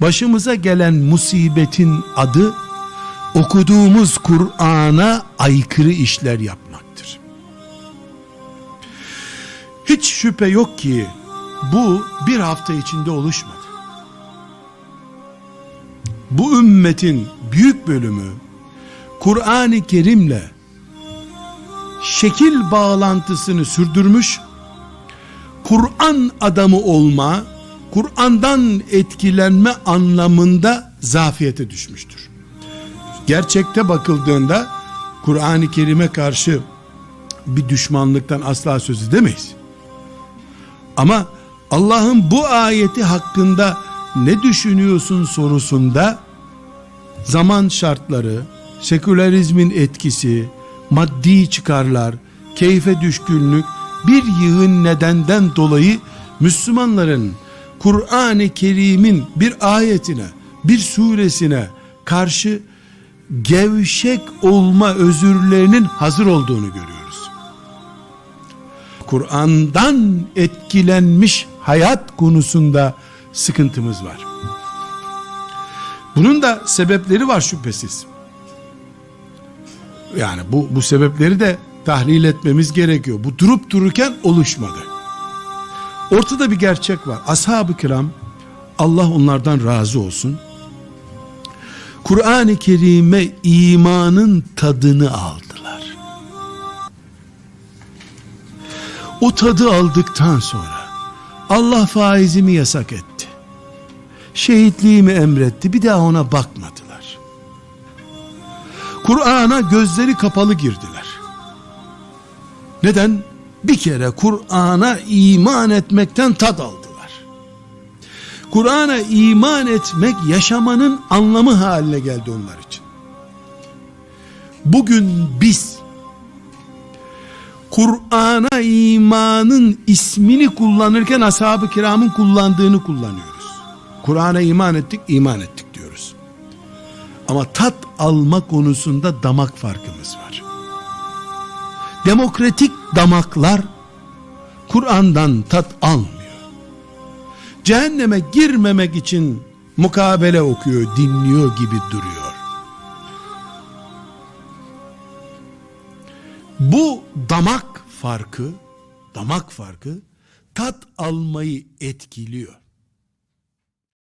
başımıza gelen musibetin adı okuduğumuz Kur'an'a aykırı işler yapmaktır. Hiç şüphe yok ki bu bir hafta içinde oluşmadı. Bu ümmetin büyük bölümü Kur'an-ı Kerim'le şekil bağlantısını sürdürmüş, Kur'an adamı olma, Kur'an'dan etkilenme anlamında zafiyete düşmüştür. Gerçekte bakıldığında Kur'an-ı Kerim'e karşı bir düşmanlıktan asla söz edemeyiz. Ama Allah'ın bu ayeti hakkında ne düşünüyorsun sorusunda zaman şartları, sekülerizmin etkisi, maddi çıkarlar, keyfe düşkünlük bir yığın nedenden dolayı Müslümanların Kur'an-ı Kerim'in bir ayetine, bir suresine karşı gevşek olma özürlerinin hazır olduğunu görüyoruz. Kur'an'dan etkilenmiş hayat konusunda sıkıntımız var. Bunun da sebepleri var şüphesiz. Yani bu, bu sebepleri de tahlil etmemiz gerekiyor. Bu durup dururken oluşmadı. Ortada bir gerçek var. Ashab-ı kiram Allah onlardan razı olsun. Kur'an-ı Kerim'e imanın tadını aldılar. O tadı aldıktan sonra Allah faizimi yasak etti. Şehitliğimi emretti. Bir daha ona bakmadılar. Kur'an'a gözleri kapalı girdiler. Neden? Bir kere Kur'an'a iman etmekten tad aldılar. Kur'an'a iman etmek yaşamanın anlamı haline geldi onlar için. Bugün biz Kur'an'a imanın ismini kullanırken ashab-ı kiramın kullandığını kullanıyoruz. Kur'an'a iman ettik, iman ettik diyoruz. Ama tat alma konusunda damak farkımız var. Demokratik damaklar Kur'an'dan tat almıyor. Cehenneme girmemek için mukabele okuyor, dinliyor gibi duruyor. Bu damak farkı, damak farkı tat almayı etkiliyor.